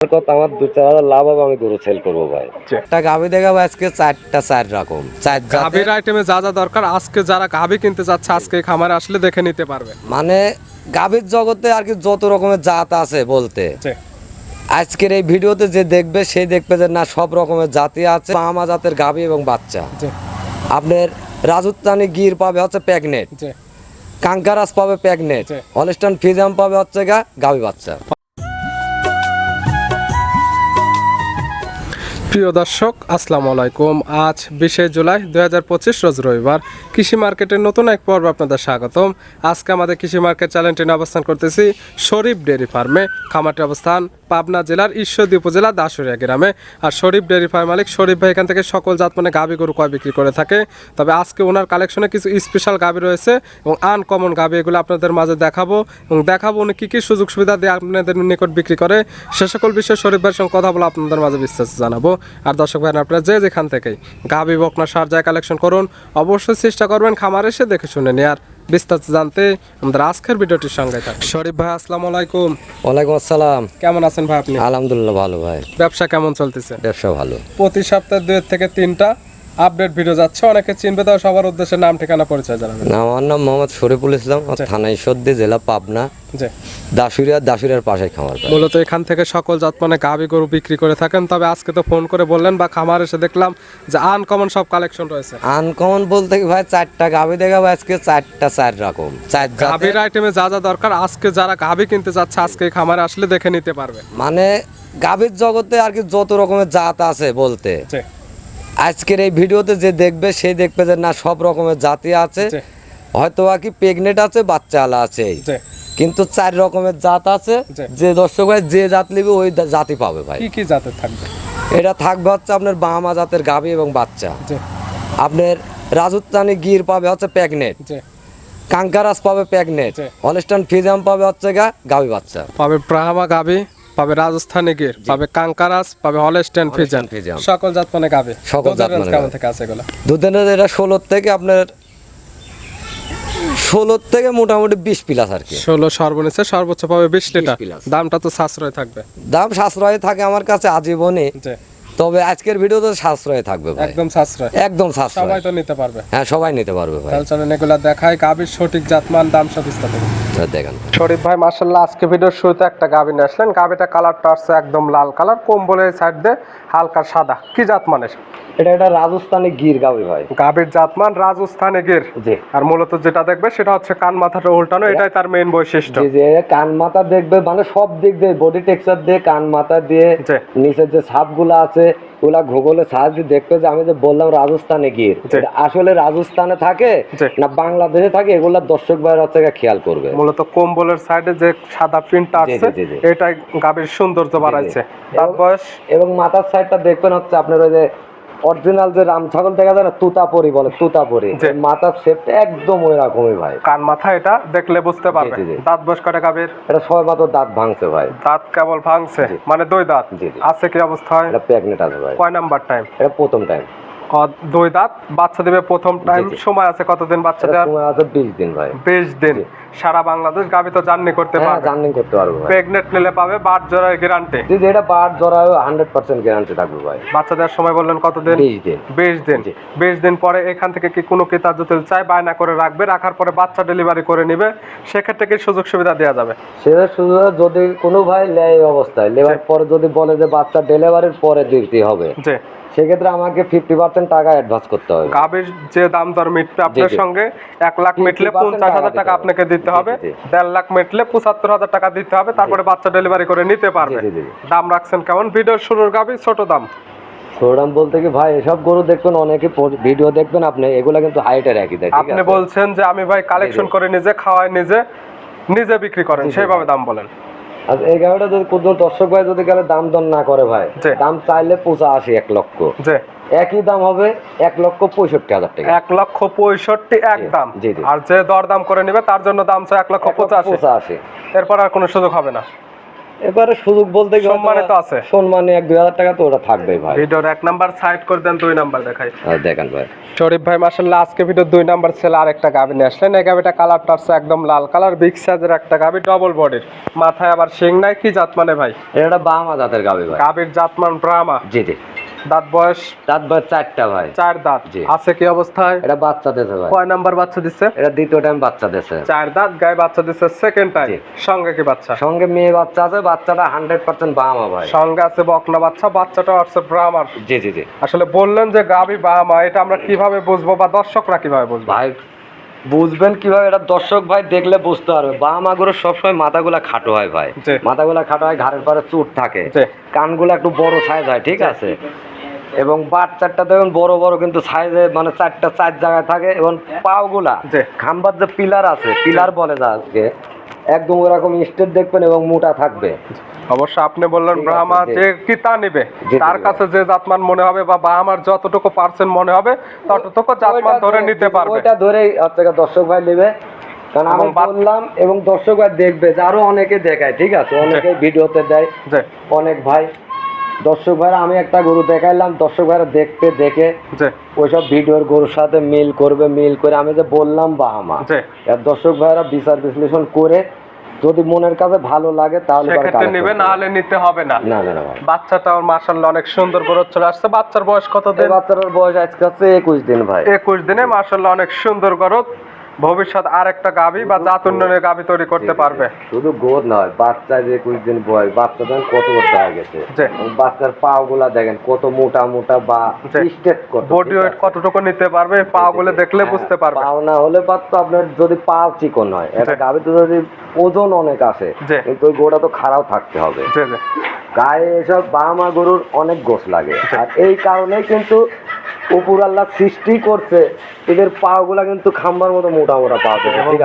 কথা আমার দু চার হাজার লাভ হবে আমি গরু সেল করব ভাই। একটা গাভি দেখাবো আজকে চারটা চার রকম। চার জাতের। আইটেমে যা যা দরকার আজকে যারা গাভী কিনতে যাচ্ছে আজকে খামারে আসলে দেখে নিতে পারবে। মানে গাভীর জগতে আর কি যত রকমের জাত আছে বলতে। আজকের এই ভিডিওতে যে দেখবে সে দেখবে যে না সব রকমের জাতি আছে আমা জাতের গাভী এবং বাচ্চা। আপনার রাজস্থানি গির পাবে হচ্ছে প্যাগনেট। কাঙ্কারাস পাবে প্যাগনেট। জি। হলিস্টান ফিজাম পাবে হচ্ছে গা গাভী বাচ্চা। প্রিয় দর্শক, আসসালামু আলাইকুম। আজ বিশে জুলাই দু হাজার পঁচিশ রোজ রবিবার। কৃষি মার্কেটের নতুন এক পর্ব আপনাদের স্বাগতম। আজকে আমাদের কৃষি মার্কেট চ্যানেলটি অবস্থান করতেছি শরীফ ডেয়ারি ফার্মে। খামারটি অবস্থান পাবনা জেলার ঈশ্বরদী উপজেলা দাসুরিয়া গ্রামে। আর শরীফ ডেয়ারি ফার্ম মালিক শরীফ ভাই এখান থেকে সকল জাত মানে গাভী গরু কয় বিক্রি করে থাকে। তবে আজকে ওনার কালেকশনে কিছু স্পেশাল গাভী রয়েছে এবং আনকমন গাভী এগুলো আপনাদের মাঝে দেখাবো এবং দেখাবো উনি কী কী সুযোগ সুবিধা দিয়ে আপনাদের নিকট বিক্রি করে। সে সকল বিষয়ে শরীফ ভাইয়ের সঙ্গে কথা বলে আপনাদের মাঝে বিস্তারিত জানাব। আর দর্শক ভাই আপনারা যে যেখান থেকেই গাভী বকনা, সার কালেকশন করুন, অবশ্যই চেষ্টা করবেন খামার এসে দেখে শুনে নিয়ে আর বিস্তারিত জানতে আমাদের আজকের ভিডিওটির সঙ্গে থাকুন। শরীফ ভাই আসসালামু আলাইকুম। ওয়ালাইকুম আসসালাম। কেমন আছেন ভাই আপনি? আলহামদুলিল্লাহ ভালো ভাই। ব্যবসা কেমন চলতেছে? ব্যবসা ভালো। প্রতি সপ্তাহে দুই থেকে তিনটা আপডেট ভিডিও যাচ্ছে অনেকে চিনবে তাও সবার উদ্দেশ্যে নাম ঠিকানা পরিচয় জানাবেন। আমার নাম মোহাম্মদ শরীফুল ইসলাম থানা ঈশ্বরদী জেলা পাবনা দাসুরিয়া দাসুরিয়ার পাশে খামার মূলত এখান থেকে সকল জাত মানে গাভী গরু বিক্রি করে থাকেন তবে আজকে তো ফোন করে বললেন বা খামার এসে দেখলাম যে আনকমন সব কালেকশন রয়েছে। আনকমন বলতে কি ভাই চারটা গাভি দেখাবো আজকে চারটা চার রকম। চার। গাভীর আইটেমে যা যা দরকার আজকে যারা গাভী কিনতে যাচ্ছে আজকে এই খামারে আসলে দেখে নিতে পারবে। মানে গাভীর জগতে আর কি যত রকমের জাত আছে বলতে। আজকের এই ভিডিওতে যে দেখবে সে দেখবে যে না সব রকমের জাতি আছে হয়তো আর কি প্রেগনেন্ট আছে বাচ্চা আলা আছে কিন্তু চার রকমের জাত আছে যে দর্শক ভাই যে জাত নিবে ওই জাতি পাবে ভাই। কি কি জাতের থাকবে? এটা থাকবে হচ্ছে আপনার বাহামা জাতের গাভী এবং বাচ্চা। আপনার রাজস্থানি গির পাবে হচ্ছে প্যাগনেট কাঙ্কারাস পাবে প্যাগনেট জি। হলিস্টান ফিজাম পাবে হচ্ছে গা গাভী বাচ্চা। পাবে ব্রাহ্মা গাভী পাবে রাজস্থানী গির পাবে কাঙ্কারাস পাবে হলস্টেন ফিজান। সকল জাত মানে গাবে সকল জাত মানে কেমন থেকে আছে এগুলো? দুধের এটা ষোলোর থেকে আপনার ষোলোর থেকে মোটামুটি বিশ প্লাস আর কি। ষোলো সর্বনিচে সর্বোচ্চ পাবে বিশ লিটার। দামটা তো সাশ্রয় থাকবে। দাম সাশ্রয় থাকে আমার কাছে আজীবনে তবে আজকের ভিডিওতে সাশ্রয় থাকবে ভাই। একদম সাশ্রয়। একদম সাশ্রয়। সবাই তো নিতে পারবে। হ্যাঁ সবাই নিতে পারবে ভাই। তাহলে চলেন এগুলা দেখায় গাভীর সঠিক জাতমান দাম সব বিস্তারিত। দেখেন। শরীফ ভাই মার্শাল্লাহ আজকে ভিডিওর শুরুতে একটা গাভী নিয়ে আসলেন। গাভীটা কালারটা আসছে একদম লাল কালার কম্বলের সাইড দিয়ে হালকা সাদা। কি জাত মানের এটা এটা রাজস্থানি গির গাবি ভাই। গাভীর জাতমান রাজস্থানে গির। জি। আর মূলত যেটা দেখবে সেটা হচ্ছে কান মাথাটা উল্টানো এটাই তার মেইন বৈশিষ্ট্য। জি যে কান মাথা দেখবে মানে সব দিক দিয়ে বডি টেক্সচার দিয়ে কান মাথা দিয়ে জি। নিচের যে ছাপগুলো আছে ওগুলা ভূগোলে সাহায্য দেখবে যে আমি যে বললাম রাজস্থানে গিয়ে আসলে রাজস্থানে থাকে না বাংলাদেশে থাকে এগুলা দর্শক ভাইয়ের হচ্ছে খেয়াল করবে। মূলত কম্বলের সাইডে যে সাদা প্রিন্টটা আছে এটা গাবের এটাই গাভীর সৌন্দর্য বাড়াইছে। তার এবং- বয়স? এবং মাথার সাইডটা দেখবেন হচ্ছে আপনার ওই যে অরিজিনাল যে রাম ছাগল দেখা যায় না তুতাপরি বলে তুতাপরি। মাথার শেপটা একদম ওই রকমই ভাই। কান মাথা এটা দেখলে বুঝতে পারবে। দাঁত বস কটা কাবের এটা সবাই মাত্র দাঁত ভাঙছে ভাই। দাঁত কেবল ভাঙছে? মানে দুই দাঁত। আছে কি অবস্থা এটা প্রেগনেন্ট আছে ভাই। কয় নাম্বার টাইম এটা প্রথম টাইম দুই দাঁত। বাচ্চা দিবে প্রথম টাইম সময় আছে কতদিন বাচ্চা দেওয়ার সময় আছে বিশ দিন ভাই। বিশ দিন। সারা বাংলাদেশ গাভী তো জার্নি করতে হ্যাঁ পারবে। জার্নি করতে পারব ভাই। প্রেগনেন্ট নিলে পাবে বাট জোড়ার গ্যারান্টি যদি এটা বার জড়া হান্ড্রেড পার্সেন্ট গ্যারান্টি থাকবে ভাই। বাচ্চা দেওয়ার সময় বললেন কতদিন? বিশ দিন। বিশ দিন। জি। বিশ দিন পরে এখান থেকে কি কোনো ক্রেতা যদি চায় বায়না করে রাখবে রাখার পরে বাচ্চা ডেলিভারি করে নেবে সেক্ষেত্রে কি সুযোগ সুবিধা দেওয়া যাবে? সেটা শুধু যদি কোনো ভাই এই অবস্থায় লেবার পরে যদি বলে যে বাচ্চা ডেলিভারির পরে দিতে হবে। যে সেক্ষেত্রে আমাকে ফিফটি পার্সেন্ট টাকা অ্যাডভান্স করতে হবে। গাভীর যে দাম দর মিটবে আপনার সঙ্গে এক লাখ মিটলে পঞ্চাশ হাজার টাকা আপনাকে দিতে হবে। দেড় লাখ মিটলে পঁচাত্তর হাজার টাকা দিতে হবে তারপরে বাচ্চা ডেলিভারি করে নিতে পারবে। দাম রাখছেন কেমন? ভিডিওর শুরুর গাভী ছোট দাম। শোরাম বলতে কি ভাই এসব গরু দেখবেন অনেকে ভিডিও দেখবেন আপনি এগুলা কিন্তু হাইটের একই দেয় আপনি বলছেন যে আমি ভাই কালেকশন করে নিজে খাওয়াই নিজে নিজে বিক্রি করেন সেইভাবে দাম বলেন। আর এই গাড়িটা যদি কোনো দর্শক ভাই যদি গেলে দাম দর না করে ভাই দাম চাইলে পঁচা আসি এক লক্ষ। একই দাম হবে এক লক্ষ পঁয়ষট্টি হাজার টাকা। এক লক্ষ পঁয়ষট্টি এক দাম। আর যে দর দাম করে নিবে তার জন্য দাম চাই এক লক্ষ পঁচাশি। পঁচা আসি এরপর আর কোনো সুযোগ হবে না। এবারে সুযোগ বলতে সম্মানে তো আছে। সম্মানে এক দুই হাজার টাকা তো ওটা থাকবে ভাই। ভিডিওর এক নাম্বার সাইড করে দেন দুই নাম্বার দেখাই। আর দেখেন ভাই। শরীফ ভাই মাসাল্লাহ আজকে ভিডিও দুই নাম্বার ছেলে আর একটা গাভি নিয়ে আসলেন। এই গাভিটা কালার হচ্ছে একদম লাল কালার বিগ সাইজের একটা গাভি ডবল বডির মাথায় আবার শিং নাই কি জাত মানে ভাই? এটা বামা জাতের গাভি ভাই। গাভির জাত মান ব্রাহ্মা জি জি। দাঁত বয়স? দাঁত ভাই চারটা ভাই। চার দাঁত। আছে কি অবস্থায়? এটা বাচ্চা দিতে ভাই। কয় নাম্বার বাচ্চা দিচ্ছে এটা দ্বিতীয় টাইম বাচ্চা দিছে চার দাঁত গায়ে বাচ্চা দিচ্ছে সেকেন্ড টাইম সঙ্গে কি বাচ্চা? সঙ্গে মেয়ে বাচ্চা আছে বাচ্চাটা হান্ড্রেড পার্সেন্ট বামা ভাই। সঙ্গে আছে বকনা বাচ্চা বাচ্চাটা হচ্ছে ব্রাহ্মার জি জি জি। আসলে বললেন যে গাভি বাহামা এটা আমরা কীভাবে বুঝব বা দর্শকরা কীভাবে বুঝব? ভাই বুঝবেন কীভাবে? এটা দর্শক ভাই দেখলে বুঝতে পারবে। বাম আগুলো সবসময় মাথাগুলা খাটো হয় ভাই। মাথাগুলা খাটো হয় ঘাড়ের পরে চুট থাকে। কানগুলো একটু বড় সাইজ হয় ঠিক আছে? এবং বাচ্চাটা দেখুন বড় বড় কিন্তু সাইজে মানে চারটা চার জায়গায় থাকে। এবং পাওগুলা। খাম্বার যে পিলার আছে পিলার বলে যা আজকে একদম ওরকম স্টেট দেখবেন এবং মোটা থাকবে। অবশ্য আপনি বললেন ব্রাহ্মা যে কি তা নিবে? তার কাছে যে জাতমান মনে হবে বা যতটুকু পার্সেন্ট মনে হবে ততটুকু জাতমান ধরে নিতে পারবে। ওইটা ধরেই আপনাকে দর্শক ভাই নেবে। কারণ আমি বললাম এবং দর্শক ভাই দেখবে যে আরও অনেকে দেখায় ঠিক আছে? অনেকে ভিডিওতে দেয়। অনেক ভাই। দর্শক ভাইরা আমি একটা গরু দেখাইলাম দর্শক ভাইরা দেখতে দেখে ওইসব ভিডিওর গরুর সাথে মিল করবে মিল করে আমি যে বললাম বাহামা দর্শক ভাইরা বিচার বিশ্লেষণ করে যদি মনের কাছে ভালো লাগে তাহলে সেক্ষেত্রে নেবে না হলে নিতে হবে না। না না বাচ্চাটা ওর মাসাল্লাহ অনেক সুন্দর গ্রোথ চলে আসছে। বাচ্চার বয়স কত দিন বাচ্চার বয়স আজকে হচ্ছে একুশ দিন ভাই। একুশ দিনে মাসাল্লাহ অনেক সুন্দর গ্রোথ ভবিষ্যৎ আর একটা গাভি বা জাত উন্নয়নের গাভি তৈরি করতে পারবে। শুধু গোদ নয় বাচ্চা যে কুড়ি দিন বয়স বাচ্চা দেখেন কত বড় হয়ে গেছে। বাচ্চার পাও গুলা দেখেন কত মোটা মোটা বা স্টেট কত বডি ওয়েট কতটুকু নিতে পারবে পা গুলো দেখলে হ্যাঁ, বুঝতে পারবে। পাও না হলে পারতো আপনার যদি পাও চিকন হয় এটা জি। গাভীতে যদি ওজন অনেক আসে জি। কিন্তু ওই গোড়া তো খারাপ থাকতে হবে। গায়ে এসব বামা গরুর অনেক গোস লাগে। আর এই কারণে কিন্তু উপর আল্লাহ সৃষ্টি করছে এদের কিন্তু খাম্বার মতো মোটা মোটা?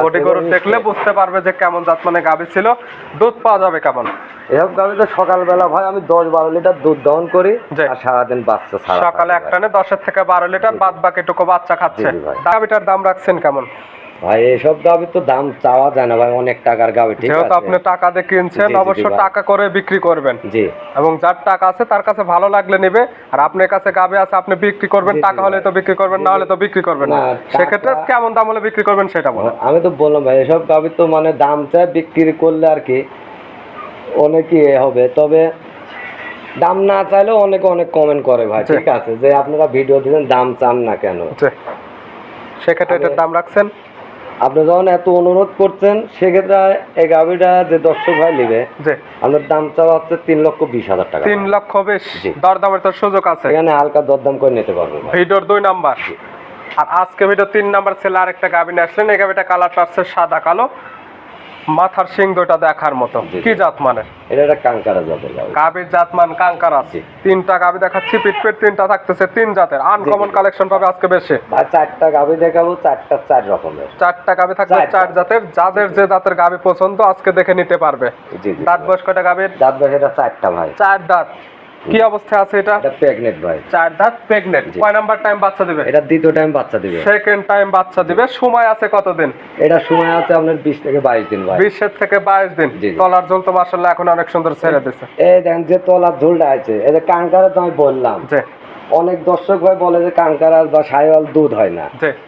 বডি গরু দেখলে বুঝতে পারবে যে কেমন জাত মানে গাভী ছিল দুধ পাওয়া যাবে কেমন? এসব গাভীতে সকালবেলা ভাই আমি দশ বারো লিটার দুধ দহন করি। আর সারাদিন বাচ্চা ছাড়া সকালে একটা এক টানে দশের থেকে বারো লিটার বাদ বাকি টুকু বাচ্চা খাচ্ছে। গাভীটার দাম রাখছেন কেমন? ভাই এসব গাভীর তো দাম চাওয়া যায় না ভাই অনেক টাকার গাভী ঠিক যেহেতু আছে? আপনি টাকা দিয়ে কিনছেন অবশ্য টাকা করে বিক্রি করবেন। জি। এবং যার টাকা আছে তার কাছে ভালো লাগলে নেবে। আর আপনার কাছে গাবে আছে আপনি বিক্রি করবেন টাকা হলে তো বিক্রি করবেন না হলে তো বিক্রি করবেন না। সেক্ষেত্রে কেমন দাম হলে বিক্রি করবেন সেটা বলেন। আমি তো বললাম ভাই এসব গাভীর তো মানে দাম চায় বিক্রি করলে আর কি অনেকই এ হবে। তবে দাম না চাইলেও অনেকে অনেক কমেন্ট করে ভাই ঠিক আছে? যে আপনারা ভিডিও দিচ্ছেন দাম চান না কেন। সেক্ষেত্রে এটার দাম রাখছেন। আপনি যখন এত অনুরোধ করছেন সেক্ষেত্রে এই গাভীটা যে দর্শক ভাই নেবে আপনার দাম চাওয়া হচ্ছে তিন লক্ষ বিশ হাজার টাকা। তিন লক্ষ বেশ। দরদামের তো সুযোগ আছে। এখানে হালকা দরদাম করে নিতে পারব ভাই। ভিডিওর দুই নাম্বার। আর আজকে ভিডিও তিন নাম্বার ছেলে আরেকটা গাভিন আসলেন। এই গাভিটা কালারটা আসছে সাদা কালো। মাথার সিং দুটা দেখার মতো। কি জাত মানে? এটা একটা কাঙ্কারা জাতের গাভির জাত মান কাঙ্কার আছে। তিনটা গাভি দেখাচ্ছি পিট পিট তিনটা থাকতেছে তিন জাতের। আনকমন কালেকশন পাবে আজকে বেশি। আর চারটা গাভী দেখাবো চারটা চার রকমের। চারটা গাভি থাকবে চার জাতের। যাদের যে জাতের গাভি পছন্দ আজকে দেখে নিতে পারবে। জি জি দাঁত বয়স কয়টা গাভির? দাঁত এটা চারটা ভাই। চার দাঁত। কি অবস্থায় আছে এটা? এটা প্রেগনেন্ট ভাই। চার দাঁত প্রেগনেন্ট কয় নাম্বার টাইম বাচ্চা দিবে? এটা দ্বিতীয় টাইম বাচ্চা দিবে। সেকেন্ড টাইম বাচ্চা দিবে। সময় আছে কতদিন? এটা সময় আছে আপনার বিশ থেকে বাইশ দিন ভাই। বিশের থেকে বাইশ দিন। জি, জি। তলার জল তো মাসাল্লাহ এখন অনেক সুন্দর ছেড়ে দিছে। এই দেখেন যে তলার ঝোলটা আছে এই যে কাঙ্কারা তো আমি বললাম। অনেক দর্শক ভাই বলে যে কাঙ্কারা বা সাইওয়াল দুধ হয় না।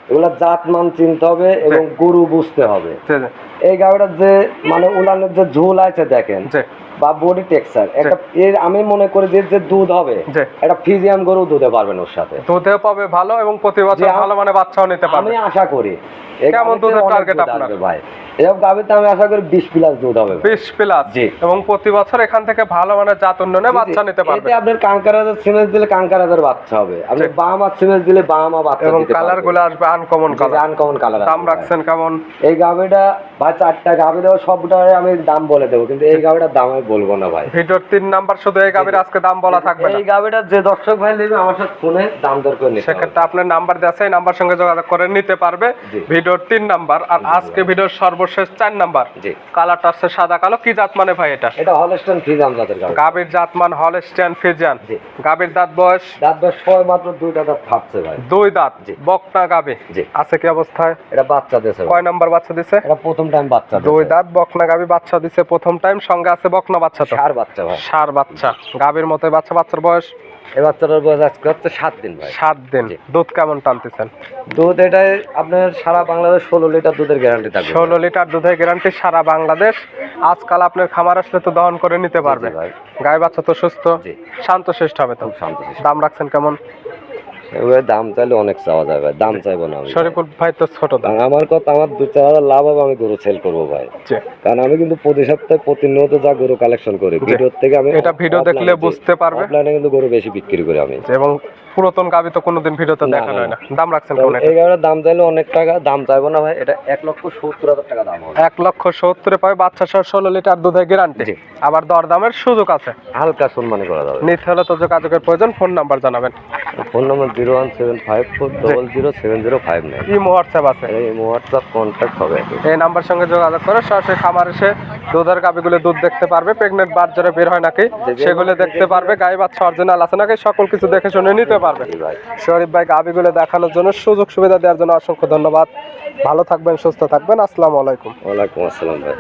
এগুলা জাত মান চিনতে হবে এবং গরু বুঝতে হবে। এই গাড়িটার যে মানে উলানের যে ঝোল আছে দেখেন বা বডি টেক্সচার একটা এর আমি মনে করি যে যে দুধ হবে জি। একটা ফিজিয়াম গরু দুধে পারবেন ওর সাথে। দুধেও পাবে ভালো এবং প্রতি বছর ভালো মানে বাচ্চাও নিতে পারবে। আমি আশা করি। কেমন দুধের দুধ আপনার? ভাই। এসব গাভিতে আমি আশা করি বিশ প্লাস দুধ হবে ভাই। বিশ প্লাস জি। এবং প্রতি বছর এখান থেকে ভালো মানে জাত উন্নয়নে বাচ্চা নিতে পারবে। এতে আপনার কাঙ্কারাজের সিমেন্স দিলে কাঙ্কারাজের বাচ্চা হবে। আপনি জি। বাহামার সিমেন্স দিলে বাহামা বাচ্চা এবং কালারগুলো আসবে আনকমন কালার আনকমন কালার দাম রাখছেন কেমন? এই গাভিটা ভাই চারটা গাভি দেবো সবটারে আমি দাম বলে দেবো কিন্তু এই গাভিটার দাম বলব না ভাই। ভিডিওর তিন নাম্বার শুধু এই গাভীর আজকে দাম বলা থাকবে এই গাভিটার যে দর্শক ভাই নেবে আমার সাথে ফোনে দাম দর করে নিতে। সেক্ষেত্রে আপনার নাম্বার দেওয়া আছে নাম্বার সঙ্গে যোগাযোগ করে নিতে পারবে। ভিডিওর তিন নাম্বার আর আজকে ভিডিওর সর্বশেষ চার নাম্বার। জি। কালারটা আসছে সাদা কালো। কি জাত মানে ভাই এটা? এটা হলস্টন ফিজাম জাতের গাভি। গাভীর জাতমান হলস্টিয়ান ফিজিয়ান জি। গাভীর দাঁত বয়স? দাঁত দশ ছয় মাত্র দুইটা দাঁত ফাটছে ভাই। দুই দাঁত। বকনা জি। আছে কি অবস্থায়? এটা বাচ্চা দিয়েছে কয় নাম্বার বাচ্চা দিছে? এটা প্রথম টাইম বাচ্চা দিয়েছে। দুই দাঁত বকনা গাভী বাচ্চা দিছে প্রথম টাইম সঙ্গে আছে বকনা বকনা বাচ্চা তো? সার বাচ্চা ভাই। সার বাচ্চা। গাভীর মতো বাচ্চা বাচ্চার বয়স? এই বাচ্চাটার বয়স আজকে হচ্ছে সাত দিন ভাই। সাত দিন। দুধ কেমন টানতেছেন? দুধ এটাই আপনার সারা বাংলাদেশ ষোলো লিটার দুধের গ্যারান্টি থাকবে। ষোলো লিটার দুধের গ্যারান্টি সারা বাংলাদেশ। আজকাল আপনার খামার আসলে তো দহন করে নিতে পারবে। ভাই। গায়ে বাচ্চা তো সুস্থ। শান্ত শিষ্ট হবে তো। শান্তশিষ্ট। দাম রাখছেন কেমন? এবার দাম চাইলে অনেক চাওয়া যাবে দাম চাইব না আমি। শরীফুল ভাই তো ছোট দাম। আমার কথা আমার দু চার হাজার লাভ হবে আমি গরু সেল করব ভাই। কারণ আমি কিন্তু প্রতি সপ্তাহে প্রতিনিয়ত যা গরু কালেকশন করি ভিডিওর থেকে আমি এটা ভিডিও দেখলে বুঝতে পারবে। অফলাইনে কিন্তু গরু বেশি বিক্রি করি আমি। এবং পুরাতন গাবি তো কোনোদিন ভিডিওতে দেখানো না, হয় না। দাম রাখছেন এটা? এই গাড়ির দাম চাইলে অনেক টাকা দাম চাইব না ভাই এটা এক লক্ষ সত্তর হাজার টাকা দাম হবে। এক লক্ষ সত্তরে পাবে বাচ্চা সহ ষোলো লিটার দুধের গ্যারান্টি। আবার দরদামের সুযোগ আছে। হালকা সম্মানী করা যাবে। নিতে হলে তো যোগাযোগের প্রয়োজন ফোন নাম্বার জানাবেন। Phone number zero one seven five four double zero seven zero five nine. Imo WhatsApp আছে। এই হোয়াটসঅ্যাপ কন্ট্যাক্ট হবে। এই নাম্বার সঙ্গে যোগাযোগ করে সরাসরি খামার এসে দুধের গাবিগুলো দুধ দেখতে পারবে। প্রেগনেন্ট বার জোরে বের হয় নাকি? সেগুলো দেখতে পারবে। গায়ে বাচ্চা অরিজিনাল আছে নাকি? সকল কিছু দেখে শুনে নিতে পারবে। ভাই শরীফ ভাই গাবিগুলো দেখানোর জন্য সুযোগ সুবিধা দেওয়ার জন্য অসংখ্য ধন্যবাদ। ভালো থাকবেন, সুস্থ থাকবেন। আসসালামু আলাইকুম। ওয়ালাইকুম আসসালাম ভাই।